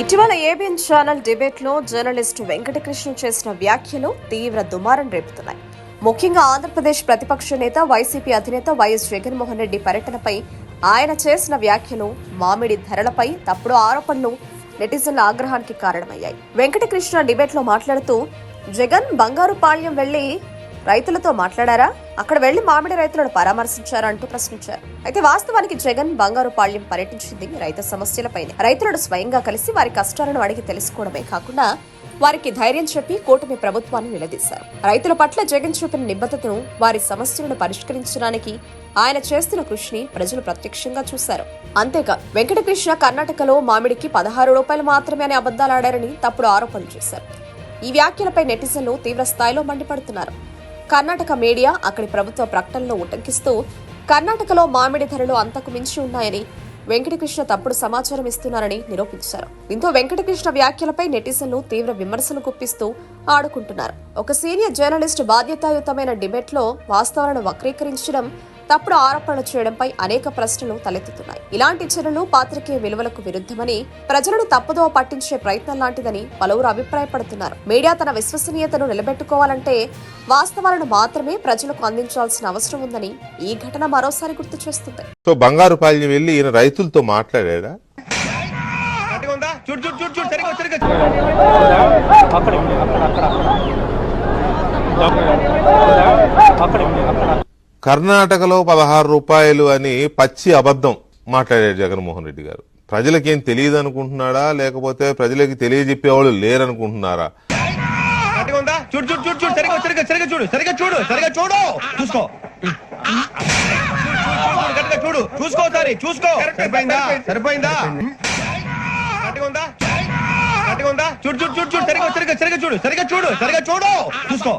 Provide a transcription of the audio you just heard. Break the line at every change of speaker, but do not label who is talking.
ఇటీవల ABN channel డిబేట్లో journalist Venkatakrishna చేసిన వ్యాఖ్యలు తీవ్ర దుమారం రేపుతున్నాయి. ముఖ్యంగా ఆంధ్రప్రదేశ్ ప్రతిపక్ష నేత వైసీపీ అధినేత వైఎస్ జగన్మోహన్ రెడ్డి పర్యటనపై ఆయన చేసిన వ్యాఖ్యలు మామిడి ధరలపై తప్పుడు ఆరోపణలు నెటిజన్ల ఆగ్రహానికి కారణమయ్యాయి. వెంకటకృష్ణ డిబేట్లో మాట్లాడుతూ జగన్ బంగారు పాళ్యం వెళ్ళి రైతులతో మాట్లాడారా? అక్కడ వెళ్ళి మామిడి రైతులను పరామర్శించారా అంటూ ప్రశ్నించారు. అయితే వాస్తవానికి జగన్ బంగారు పాళ్యం పర్యటించింది రైతు సమస్యలపైనే. రైతులను స్వయంగా కలిసి వారి కష్టాలను అడిగి తెలుసుకోవడమే కాకుండా వారికి ధైర్యం చెప్పి కూటమి ప్రభుత్వాన్ని నిలదీశారు. రైతుల పట్ల జగన్ చూపిన నిబద్ధతను వారి సమస్యలను పరిష్కరించడానికి ఆయన చేస్తున్న కృషిని ప్రజలు ప్రత్యక్షంగా చూశారు. అంతేకాదు వెంకటకృష్ణ కర్ణాటకలో మామిడికి పదహారు రూపాయలు మాత్రమే అనే అబద్దాలాడారని తప్పుడు ఆరోపణలు చేశారు. ఈ వ్యాఖ్యలపై నెటిజన్లు తీవ్ర స్థాయిలో మండిపడుతున్నారు. కర్ణాటక మీడియా అక్కడి ప్రభుత్వ ప్రకటనలో ఉటంకిస్తూ కర్ణాటకలో మామిడి ధరలు అంతకు మించి ఉన్నాయని వెంకటకృష్ణ తప్పుడు సమాచారం ఇస్తున్నారని నిరూపించారు. దీంతో వెంకటకృష్ణ వ్యాఖ్యలపై నెటిజన్లు తీవ్ర విమర్శలు గుప్పిస్తూ ఆడుకుంటున్నారు. ఒక సీనియర్ జర్నలిస్ట్ బాధ్యతాయుతమైన డిబేట్లో వాస్తవాలను వక్రీకరించడం తప్పుడు ఆరోపణలు చేయడంపై అనేక ప్రశ్నలు తలెత్తుతున్నాయి. ఇలాంటి చర్యలు పాత్రికేయ విలువలకు విరుద్ధమని ప్రజలను తప్పుదోవ పట్టించే ప్రయత్నం లాంటిదని పలువురు అభిప్రాయపడుతున్నారు. మీడియా తన విశ్వసనీయతను నిలబెట్టుకోవాలంటే వాస్తవాలను మాత్రమే ప్రజలకు అందించాల్సిన అవసరం ఉందని ఈ ఘటన మరోసారి గుర్తు చేస్తుంది.
సో బంగారు పాల్యం వెళ్ళి ఈయన రైతులతో మాట్లాడా
గట్టిగా ఉందా? చూడు చూడు చూడు చూడు సరిగ్గా సరిగ్గా
అక్కడ ఉంది, అక్కడ అక్కడ అక్కడ ఉంది, అక్కడ
కర్ణాటకలో పదహారు రూపాయలు అని పచ్చి అబద్ధం మాట్లాడాడు జగన్మోహన్ రెడ్డి గారు. ప్రజలకేం తెలియదు అనుకుంటున్నాడా లేకపోతే ప్రజలకి తెలియజెప్పేవాళ్ళు లేరనుకుంటున్నారా?
గట్టిగా ఉందా? చూడు చూడు చూడు చూడు సరిగ్గా సరిగ్గా సరిగ్గా చూడు సరిగ్గా చూడు సరిగ్గా చూడు. చూసుకో. చూడు, చూసుకో ఒకసారి చూసుకో. సరిపోయిందా? సరిపోయిందా? గట్టిగా ఉందా? ఉందా? చూడు చూడు చూడు చూడు సరిగ్గా సరిగ్గా సరిగ్గా చూడు సరిగ్గా చూడు సరిగ్గా చూడు. చూసుకో.